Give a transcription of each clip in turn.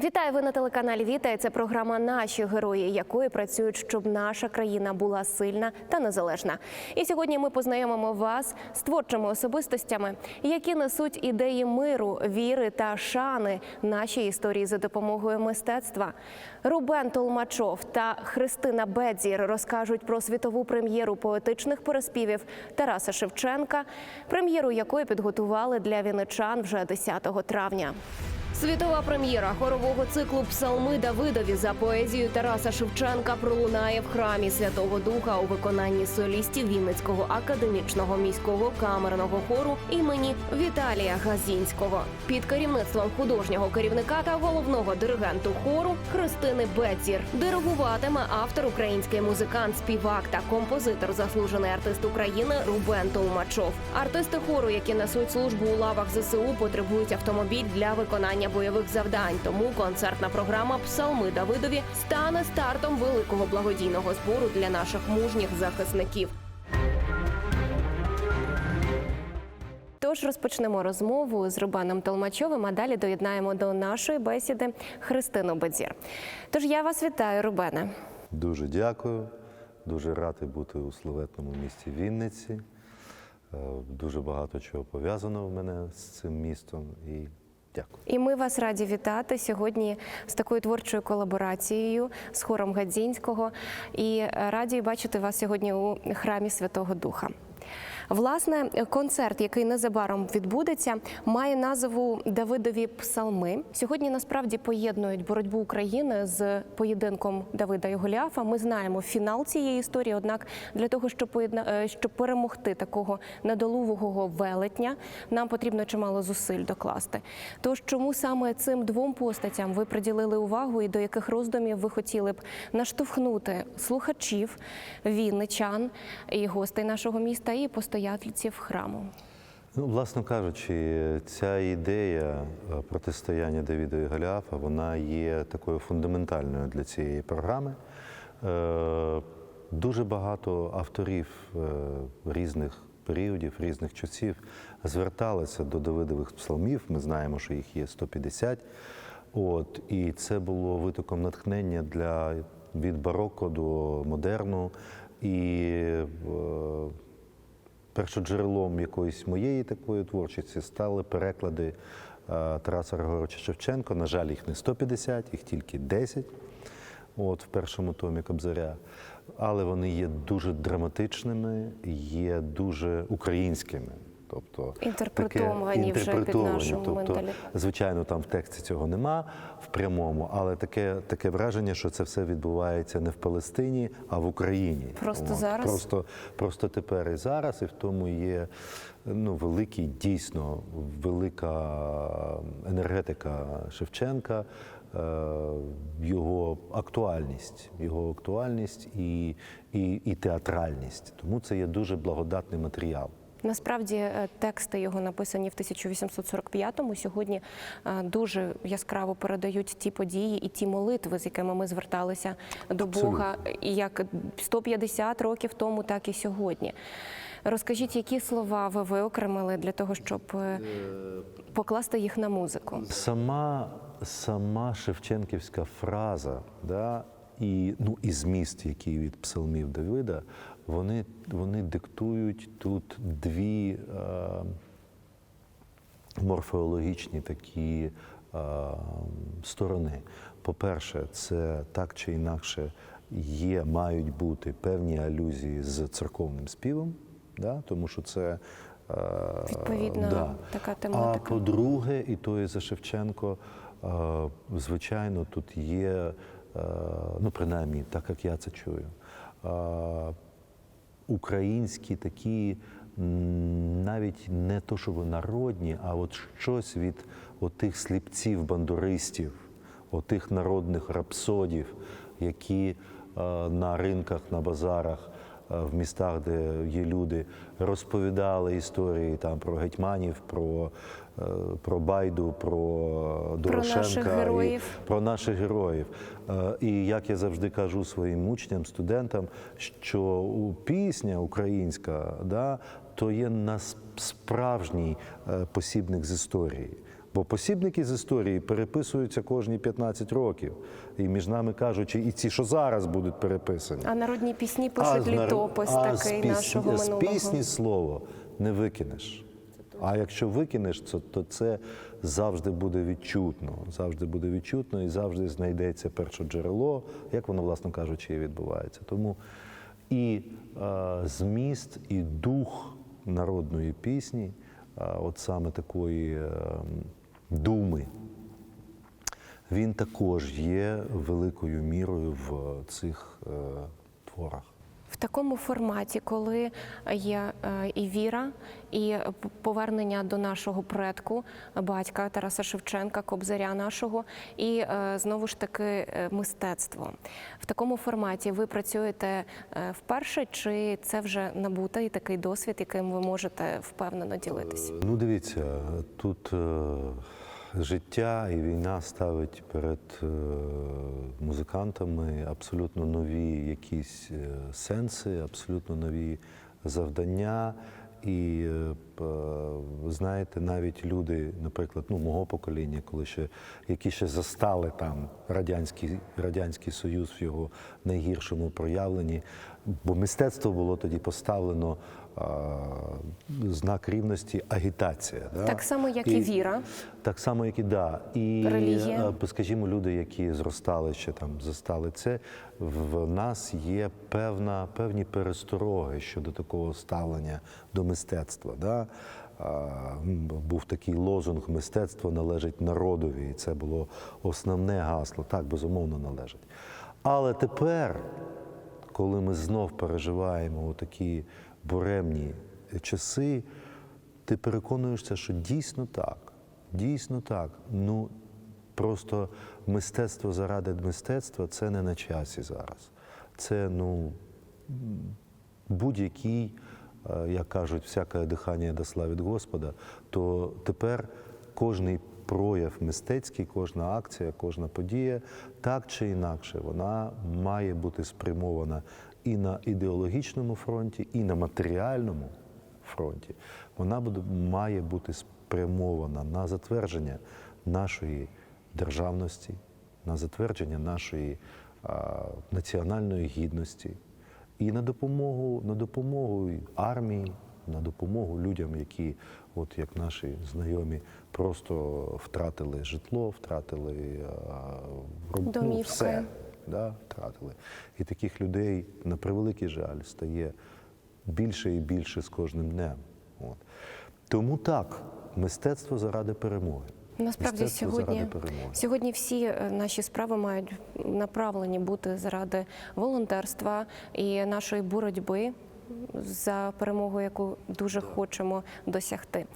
Вітаю ви на телеканалі Віта. Це програма Наші герої, якої працюють, щоб наша країна була сильна та незалежна. І сьогодні ми познайомимо вас з творчими особистостями, які несуть ідеї миру, віри та шани нашій історії за допомогою мистецтва. Рубен Толмачов та Христина Бедзір розкажуть про світову прем'єру поетичних переспівів Тараса Шевченка, прем'єру якої підготували для віничан вже 10 травня. Світова прем'єра хорового циклу Псалми Давидові за поезією Тараса Шевченка пролунає в храмі Святого Духа у виконанні солістів Вінницького академічного міського камерного хору імені Віталія Газінського під керівництвом художнього керівника та головного диригенту хору Христини Бецір. Диригуватиме автор, український музикант, співак та композитор, заслужений артист України Рубен Толмачов. Артисти хору, які несуть службу у лавах ЗСУ, потребують автомобіль для виконання бойових завдань. Тому концертна програма Псалми Давидові стане стартом великого благодійного збору для наших мужніх захисників. Тож розпочнемо розмову з Рубаном Толмачовим, а далі доєднаємо до нашої бесіди Христину Бедзір. Тож я вас вітаю, Рубене. Дуже дякую. Дуже радий бути у славетному місті Вінниці. Е, Дуже багато чого пов'язано в мене з цим містом. І дякую. І ми вас раді вітати сьогодні з такою творчою колаборацією з хором Гадзінського. І раді бачити вас сьогодні у храмі Святого Духа. Власне, концерт, який незабаром відбудеться, має назву Давидові псалми. Сьогодні насправді поєднують боротьбу України з поєдинком Давида і Голіафа. Ми знаємо фінал цієї історії. Однак для того, щоб поєдна... е, щоб перемогти такого недолугого велетня, нам потрібно чимало зусиль докласти. Тож чому саме цим двом постатям ви приділили увагу і до яких роздумів ви хотіли б наштовхнути слухачів, вінничан і гостей нашого міста і постоятельців храму? Ну, власно кажучи, ця ідея е, протистояння Давіда і Голіафа, вона є такою фундаментальною для цієї програми. Е, Дуже багато авторів е, різних періодів, різних часів зверталися до Давидових псалмів. Ми знаємо, що їх є 150. От, і це було витоком натхнення для від бароко до модерну. І першоджерелом якоїсь моєї такої творчості стали переклади е, Тараса Григоровича Шевченко. На жаль, їх не 150, їх тільки 10 от, в першому томі Кобзаря. Але вони є дуже драматичними, є дуже українськими. Тобто Інтерпретовані таке- вже під інтерпретовані. тобто, менталітету. Звичайно, там в тексті цього нема в прямому, але таке, таке враження, що це все відбувається не в Палестині, а в Україні. Просто зараз? Просто, просто тепер і зараз, і в тому є ну, великий, дійсно велика енергетика Шевченка, е, його актуальність, його актуальність і, і, і театральність. Тому це є дуже благодатний матеріал. Насправді е, тексти його написані в 1845-му. Сьогодні е, дуже яскраво передають ті події і ті молитви, з якими ми зверталися до Бога, як 150 років тому, так і сьогодні. Розкажіть, які слова ви виокремили для того, щоб е, покласти їх на музику? Сама, сама Шевченківська фраза, да, і, ну, і зміст, який від псалмів Давида, вони, вони диктують тут дві е, морфологічні такі е, сторони. По-перше, це так чи інакше є, мають бути певні алюзії з церковним співом, да, тому що це. е, Відповідна така тематика. А по-друге, і то і за Шевченко, е, звичайно, тут є, е, ну принаймні, так як я це чую, українські такі навіть не то, щоб народні, а от щось від отих сліпців, бандуристів, отих народних рапсодів, які е, на ринках, на базарах в містах, де є люди, розповідали історії там про гетьманів, про, е, про Байду, про Дорошенка, наших і про наших героїв. Е, І як я завжди кажу своїм учням, студентам, що у- пісня українська, да, то є нас справжній е, посібник з історії. Бо посібники з історії переписуються кожні 15 років. І між нами кажучи, і ці, що зараз будуть переписані. А народні пісні пишуть з нар- літопис а з такий пісні- нашого З пісні слово не викинеш. А якщо викинеш, то, то це завжди буде відчутно. Завжди буде відчутно і завжди знайдеться перше джерело, як воно, власне кажучи, і відбувається. Тому і е, зміст, і дух народної пісні, е, от саме такої е, думи, він також є великою мірою в цих е, творах. В такому форматі, коли є е, і віра, і повернення до нашого предку, батька Тараса Шевченка, кобзаря нашого, і е, знову ж таки е, мистецтво. В такому форматі ви працюєте вперше, чи це вже набутий такий досвід, яким ви можете впевнено ділитися? Ну, дивіться, тут е, життя і війна ставить перед е, музикантами абсолютно нові якісь е, сенси, абсолютно нові завдання. І е, знаєте, навіть люди, наприклад, ну мого покоління, коли ще які ще застали там радянський радянський союз в його найгіршому проявленні, бо мистецтво було тоді поставлено знак рівності агітація. Да? Так само, як і віра. Так само, як і да. І Релігія. е, скажімо, люди, які зростали ще там, застали це, в нас є певна, певні перестороги щодо такого ставлення до мистецтва. Да? Був такий лозунг мистецтво належить народові, і це було основне гасло. Так, безумовно, належить. Але тепер, коли ми знов переживаємо такі буремні часи, ти переконуєшся, що дійсно так, дійсно так. Ну просто мистецтво заради мистецтва це не на часі зараз. Це ну будь-який, е, як кажуть, всяке дихання до слави від Господа, то тепер кожний прояв мистецький, кожна акція, кожна подія, так чи інакше, вона має бути спрямована і на ідеологічному фронті, і на матеріальному фронті. Вона буде, має бути спрямована на затвердження нашої державності, на затвердження нашої а, національної гідності і на допомогу, на допомогу армії, на допомогу людям, які, от як наші знайомі, просто втратили житло, втратили а, ну, все да, втратили. І таких людей, на превеликий жаль, стає більше і більше з кожним днем. От. Тому так, мистецтво заради перемоги. Насправді сьогодні, сьогодні всі е, наші справи мають направлені бути заради волонтерства і нашої боротьби за перемогу, яку дуже хочемо досягти.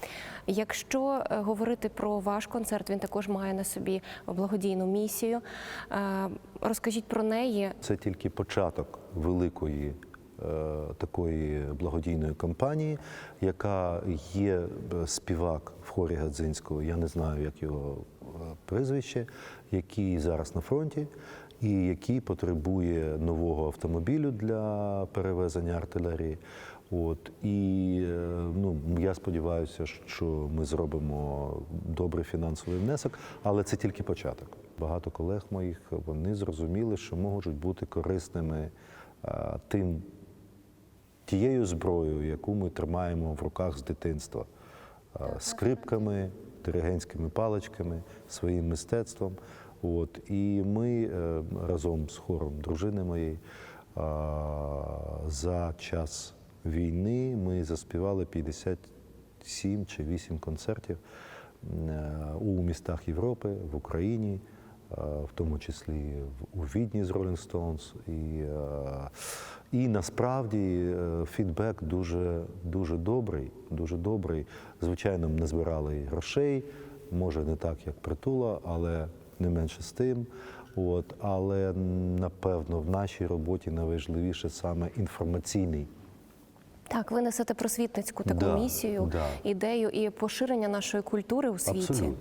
Якщо е, говорити про ваш концерт, він також має на собі благодійну місію. Е, Розкажіть про неї. Це тільки початок великої е, такої благодійної кампанії, яка є співак в хорі Гадзинського, я не знаю, як його прізвище, який зараз на фронті. І який потребує нового автомобілю для перевезення артилерії. От і е, ну я сподіваюся, що ми зробимо добрий фінансовий внесок, але це тільки початок. Багато колег моїх вони зрозуміли, що можуть бути корисними е, тим тією зброєю, яку ми тримаємо в руках з дитинства, Е, скрипками, диригентськими паличками, своїм мистецтвом. От і ми е, разом з хором дружини моєї е, за час війни ми заспівали 57 чи 8 концертів е, у містах Європи, в Україні, в тому числі у Відні з Rolling Stones. І, і насправді фідбек дуже, дуже добрий, дуже добрий. Звичайно, не збирали грошей, може не так, як притула, але не менше з тим. От, але напевно в нашій роботі найважливіше саме інформаційний Так, ви несете просвітницьку таку Да, місію, да. ідею і поширення нашої культури у світі. Абсолютно.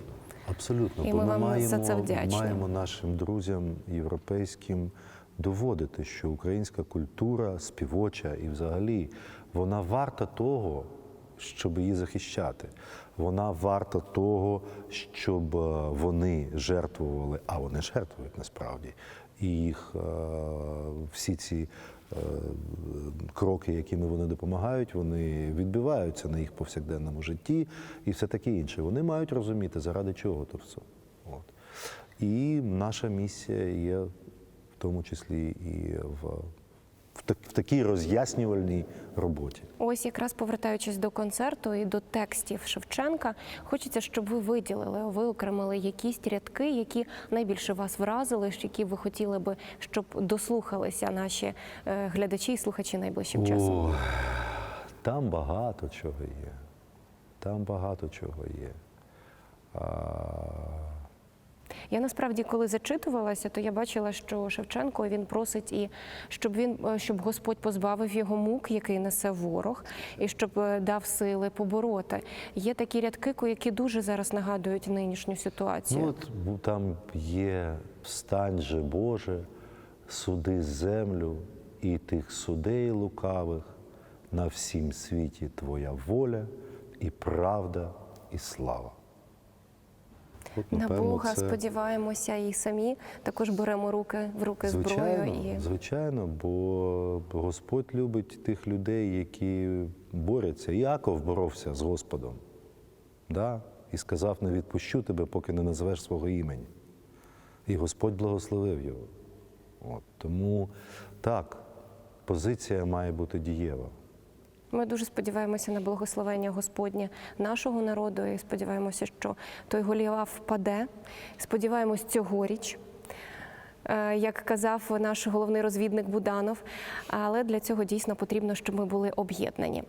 Абсолютно. І Бо ми ми вам маємо, за це вдячні. маємо нашим друзям європейським доводити, що українська культура співоча і взагалі вона варта того, щоб її захищати. Вона варта того, щоб е, вони жертвували, а вони жертвують насправді. І їх е, всі ці е, кроки, якими вони допомагають, вони відбиваються на їх повсякденному житті і все таке інше. Вони мають розуміти, заради чого то все. От. І наша місія є в тому числі і в, в, так, в такій роз'яснювальній роботі. Ось якраз повертаючись до концерту і до текстів Шевченка, хочеться, щоб ви виділили, ви окремили якісь рядки, які найбільше вас вразили, які ви хотіли би, щоб дослухалися наші е, глядачі і слухачі найближчим часом. О, там багато чого є. Там багато чого є. А, Я насправді, коли зачитувалася, то я бачила, що Шевченко він просить і щоб він е, щоб Господь позбавив його мук, який несе ворог, і щоб е, дав сили побороти. Є такі рядки, які дуже зараз нагадують нинішню ситуацію. ну, от там є встань же Боже, суди землю і тих судей лукавих, на всім світі Твоя воля і правда, і слава. От, На напевно, Бога це- сподіваємося і самі також беремо руки в руки зброю. Звичайно, І звичайно, бо Господь любить тих людей, які борються. Яков боровся з Господом, да? і сказав: не відпущу тебе, поки не називеш свого імені. І Господь благословив його. От. Тому так, позиція має бути дієва. Ми дуже сподіваємося на благословення Господнє нашого народу і сподіваємося, що той Голіаф впаде. Сподіваємось цьогоріч. Е, Як казав наш головний розвідник Буданов, але для цього дійсно потрібно, щоб ми були об'єднані.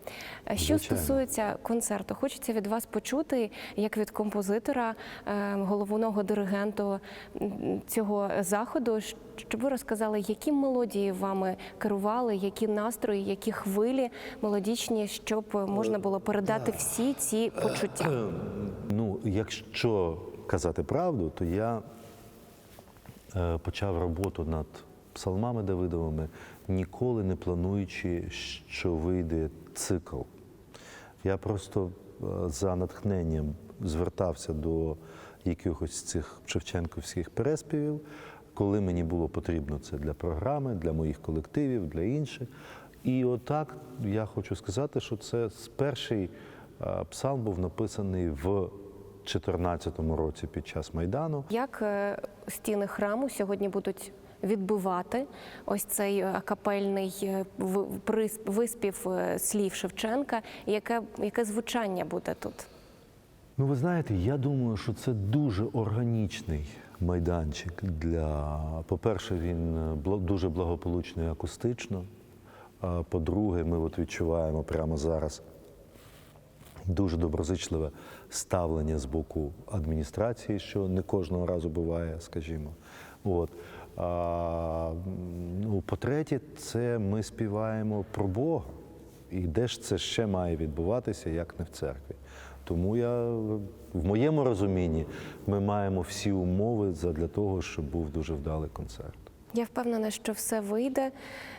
Е, Що Звичайно. стосується концерту, хочеться від вас почути, як від композитора, е, головного диригенту цього заходу, щоб ви розказали, які мелодії вами керували, які настрої, які хвилі мелодічні, щоб можна було передати всі ці почуття. Ну, якщо казати правду, то я почав роботу над псалмами Давидовими, ніколи не плануючи, що вийде цикл. Я просто е, за натхненням звертався до якихось цих шевченківських переспівів, коли мені було потрібно це для програми, для моїх колективів, для інших. І отак я хочу сказати, що це перший е, псалм був написаний в 2014 році під час Майдану. Як е, стіни храму сьогодні будуть відбивати ось цей е, акапельний е, виспів слів Шевченка? Яке, яке звучання буде тут? Ну, ви знаєте, я думаю, що це дуже органічний майданчик для. По-перше, він дуже благополучний акустично. А по-друге, ми от відчуваємо прямо зараз дуже доброзичливе ставлення з боку адміністрації, що не кожного разу буває, скажімо. От. А, ну, по-третє, це ми співаємо про Бога. І де ж це ще має відбуватися, як не в церкві. Тому я в моєму розумінні ми маємо всі умови для того, щоб був дуже вдалий концерт. Я впевнена, що все вийде,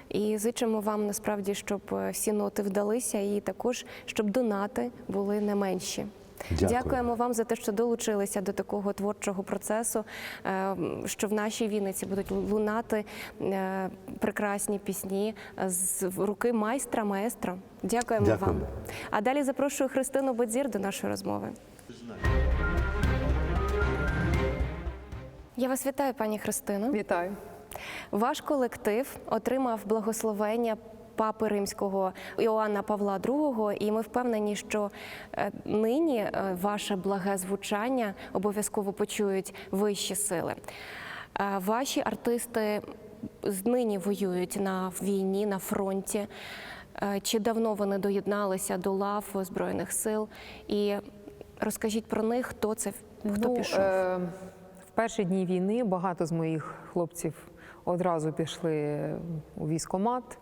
і зичимо вам насправді, щоб е, всі ноти вдалися, і також щоб донати були не менші. Дякую. Дякуємо вам за те, що долучилися до такого творчого процесу. е, Що в нашій Вінниці будуть лунати е, прекрасні пісні з руки майстра маестро. Дякуємо вам. А далі запрошую Христину Бадзір до нашої розмови. Я вас вітаю, пані Христино. Вітаю. Ваш колектив отримав благословення папи римського Іоанна Павла II, і ми впевнені, що е, нині е, ваше благе звучання обов'язково почують вищі сили. Е, Ваші артисти нині воюють на війні, на фронті. Чи давно вони доєдналися до лав Збройних сил? І розкажіть про них, хто це, хто ну, пішов. Е, в перші дні війни багато з моїх хлопців одразу пішли у військкомат.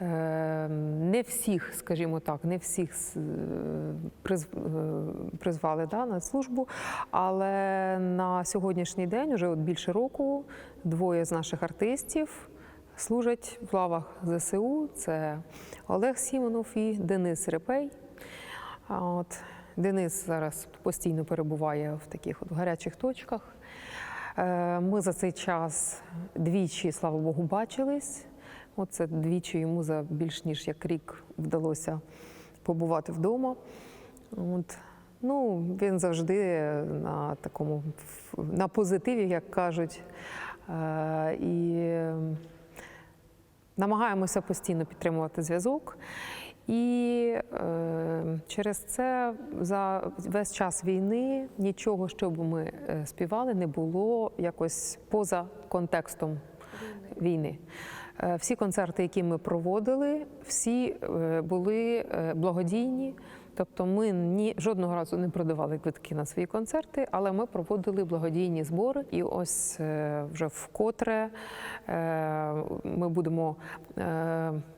Е, не всіх, скажімо так, не всіх е, е, призвали да, на службу. Але на сьогоднішній день, вже от більше року, двоє з наших артистів. Служать в лавах ЗСУ. Це Олег Сімонов і Денис Репей. От Денис зараз постійно перебуває в таких от гарячих точках. Е, Ми за цей час двічі, слава Богу, бачились. Оце двічі йому за більш ніж як рік вдалося побувати вдома. От. Ну, він завжди на такому на позитиві, як кажуть. Е, І намагаємося постійно підтримувати зв'язок. І е, через це за весь час війни нічого, що б ми е, співали, не було якось поза контекстом війни. Е, Всі концерти, які ми проводили, всі е, були е, благодійні. Тобто ми ні жодного разу не продавали квитки на свої концерти, але ми проводили благодійні збори. І ось е, вже вкотре ми будемо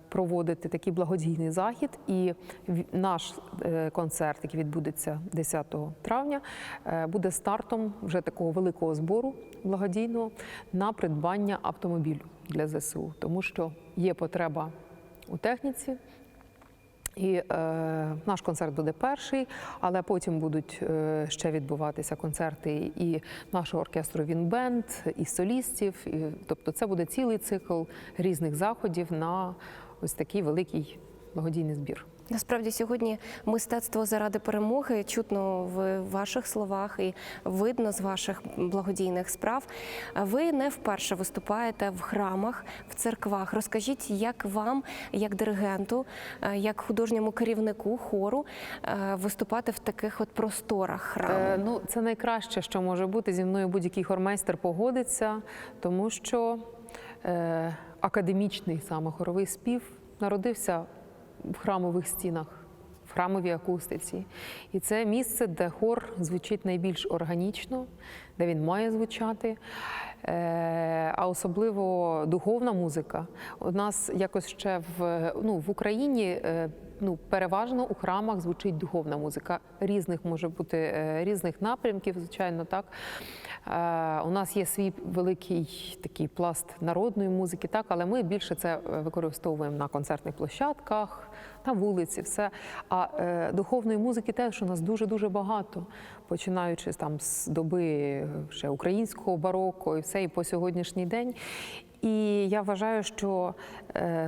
проводити такий благодійний захід. І наш е, концерт, який відбудеться 10 травня, е, буде стартом вже такого великого збору благодійного на придбання автомобілю для ЗСУ, тому що є потреба у техніці. І е, наш концерт буде перший, але потім будуть е, ще відбуватися концерти і нашого оркестру Вінбенд, і солістів. І, тобто, це буде цілий цикл різних заходів на ось такий великий благодійний збір. Насправді сьогодні мистецтво заради перемоги чутно в ваших словах і видно з ваших благодійних справ. Ви не вперше виступаєте в храмах, в церквах. Розкажіть, як вам, як диригенту, е, як художньому керівнику хору, е, виступати в таких от просторах храму? Е, ну, це найкраще, що може бути. Зі мною будь-який хормейстер погодиться, тому що е, академічний саме хоровий спів народився в храмових стінах, в храмовій акустиці. І це місце, де хор звучить найбільш органічно, де він має звучати. Е, а особливо духовна музика. У нас якось ще в, ну, в Україні. Ну, переважно у храмах звучить духовна музика. Різних може бути е, різних напрямків, звичайно, так. Е, У нас є свій великий такий пласт народної музики, так, але ми більше це е, використовуємо на концертних площадках, на вулиці, все. А духовної музики теж у нас дуже дуже багато, починаючи там з доби ще українського бароко і все, і по сьогоднішній день. І я вважаю, що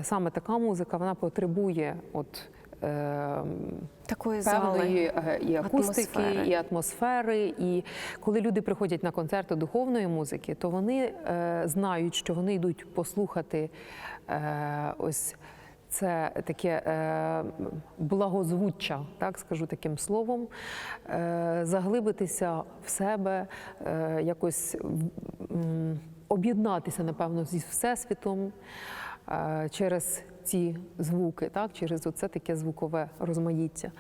саме така музика вона потребує от. Е, Такої певної зали. е, і акустики, атмосфери. і атмосфери. І коли люди приходять на концерти духовної музики, то вони е, знають, що вони йдуть послухати е, ось. Це таке е, благозвуччя, так скажу таким словом, е, заглибитися в себе, е, якось об'єднатися, напевно, зі всесвітом е, через ці звуки, так, через оце таке звукове розмаїття.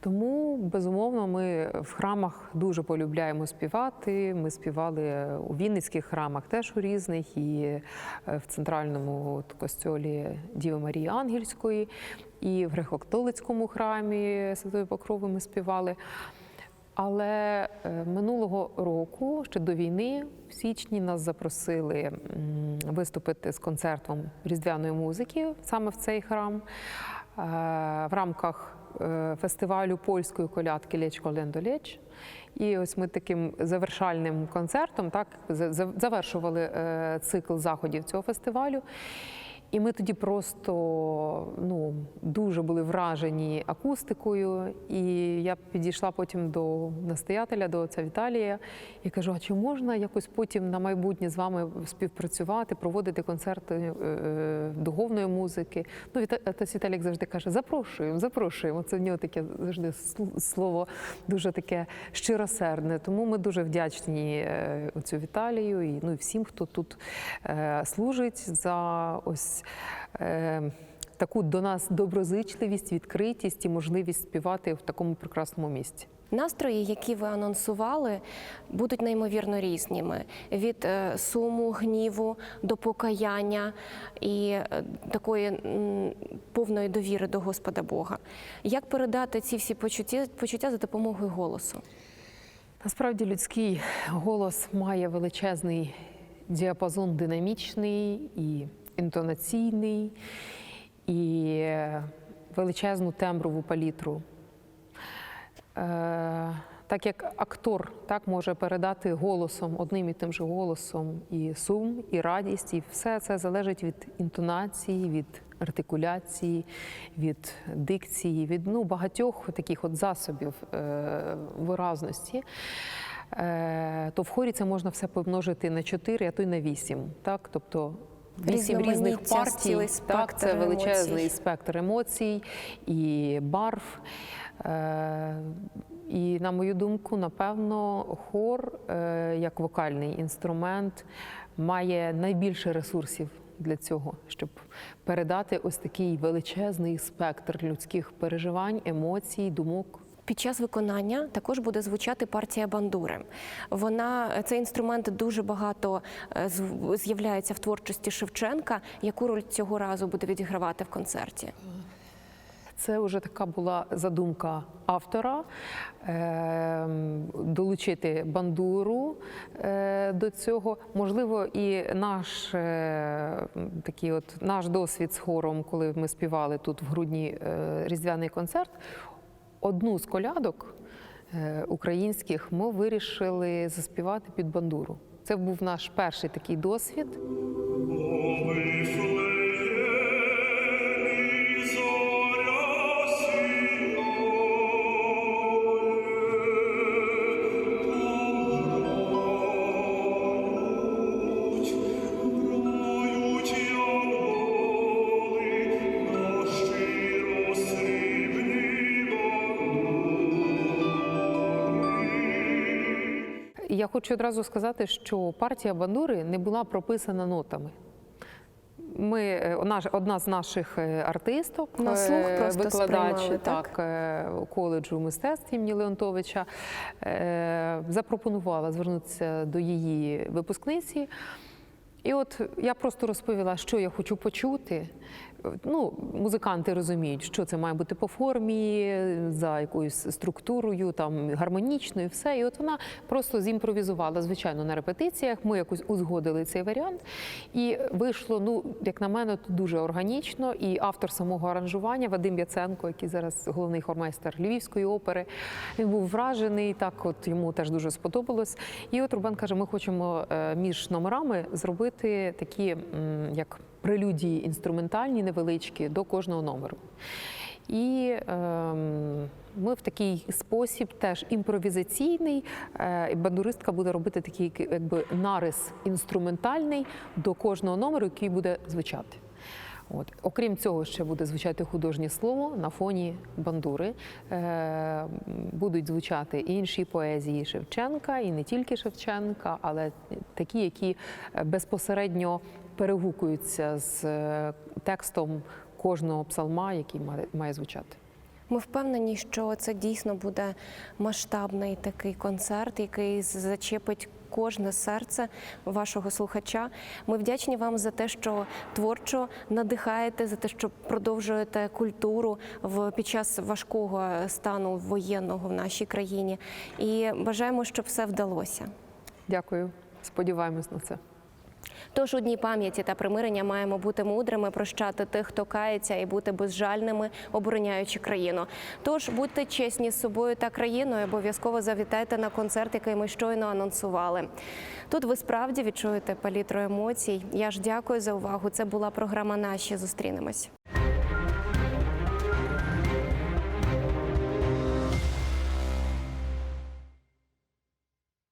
Тому, безумовно, ми в храмах дуже полюбляємо співати. Ми співали у Вінницьких храмах теж у різних, і е, в центральному костьолі Діви Марії Ангельської, і в греко-католицькому храмі Святої Покрови ми співали. Але е, минулого року, ще до війни, в січні нас запросили виступити з концертом різдвяної музики саме в цей храм е, в рамках е, фестивалю польської колядки Леч Колендо Леч. І ось ми таким завершальним концертом так за- за- завершували цикл заходів цього фестивалю. І ми тоді просто ну, дуже були вражені акустикою. І я підійшла потім до настоятеля, до отця Віталія, і кажу: а чи можна якось потім на майбутнє з вами співпрацювати, проводити концерти е, е, духовної музики? Ну, Віта- Віталій завжди каже: запрошуємо, запрошуємо. Це в нього таке завжди слово дуже таке щиросердне. Тому ми дуже вдячні е, отцю Віталію і ну, і всім, хто тут служить за ось. Е, Таку до нас доброзичливість, відкритість і можливість співати в такому прекрасному місці. Настрої, які ви анонсували, будуть неймовірно різними: від е, суму, гніву до покаяння і е, такої повної довіри до Господа Бога. Як передати ці всі почуття, почуття за допомогою голосу? Насправді людський голос має величезний діапазон динамічний і інтонаційний, і величезну темброву палітру. Е, так як актор так може передати голосом, одним і тим же голосом і сум, і радість, і все це залежить від інтонації, від артикуляції, від дикції, від ну, багатьох таких от засобів е, виразності. Е, то в хорі це можна все помножити на 4, а то й на 8. Так? Тобто вісім різних партій. Так, це величезний емоцій. спектр емоцій і барв. Е, І на мою думку, напевно, хор е, як вокальний інструмент має найбільше ресурсів для цього, щоб передати ось такий величезний спектр людських переживань, емоцій, думок. Під час виконання також буде звучати партія бандури. Вона цей інструмент дуже багато е, з'являється в творчості Шевченка. Яку роль цього разу буде відігравати в концерті? Це вже така була задумка автора ем, долучити бандуру е, до цього. Можливо, і наш е, такий от наш досвід з хором, коли ми співали тут в грудні е, різдвяний концерт. Одну з колядок е, українських ми вирішили заспівати під бандуру. Це був наш перший такий досвід. І Я хочу одразу сказати, що партія бандури не була прописана нотами. Ми е, одна з наших е, артисток, На слух е, просто викладач сприймали, так? так, коледжу мистецтв імені Леонтовича, запропонувала звернутися до її випускниці. І от я просто розповіла, що я хочу почути. Ну, музиканти розуміють, що це має бути по формі, за якоюсь структурою, там гармонічною, все. І от вона просто зімпровізувала, звичайно, на репетиціях. Ми якось узгодили цей варіант. І вийшло, ну, як на мене, дуже органічно. І автор самого аранжування Вадим Яценко, який зараз головний хормейстер Львівської опери, він був вражений. Так, от йому теж дуже сподобалось. І от Рубен каже: ми хочемо е, між номерами зробити такі, як прелюдії інструментальні, невеличкі до кожного номеру. І ем, ми в такий спосіб теж імпровізаційний. Е, бандуристка буде робити такий якби нарис інструментальний до кожного номеру, який буде звучати. От. Окрім цього, ще буде звучати художнє слово на фоні бандури. Е, будуть звучати інші поезії Шевченка, і не тільки Шевченка, але такі, які е, безпосередньо перегукуються з е, текстом кожного псалма, який має, має звучати. Ми впевнені, що це дійсно буде масштабний такий концерт, який зачепить кожне серце вашого слухача. Ми вдячні вам за те, що творчо надихаєте, за те, що продовжуєте культуру в під час важкого стану воєнного в нашій країні. І бажаємо, щоб все вдалося. Дякую. Сподіваємось на це. Тож у дні пам'яті та примирення маємо бути мудрими, прощати тих, хто кається, і бути безжальними, обороняючи країну. Тож будьте чесні з собою та країною. Обов'язково завітайте на концерт, який ми щойно анонсували. Тут ви справді відчуєте палітру емоцій. Я ж дякую за увагу. Це була програма Наші зустрінемось.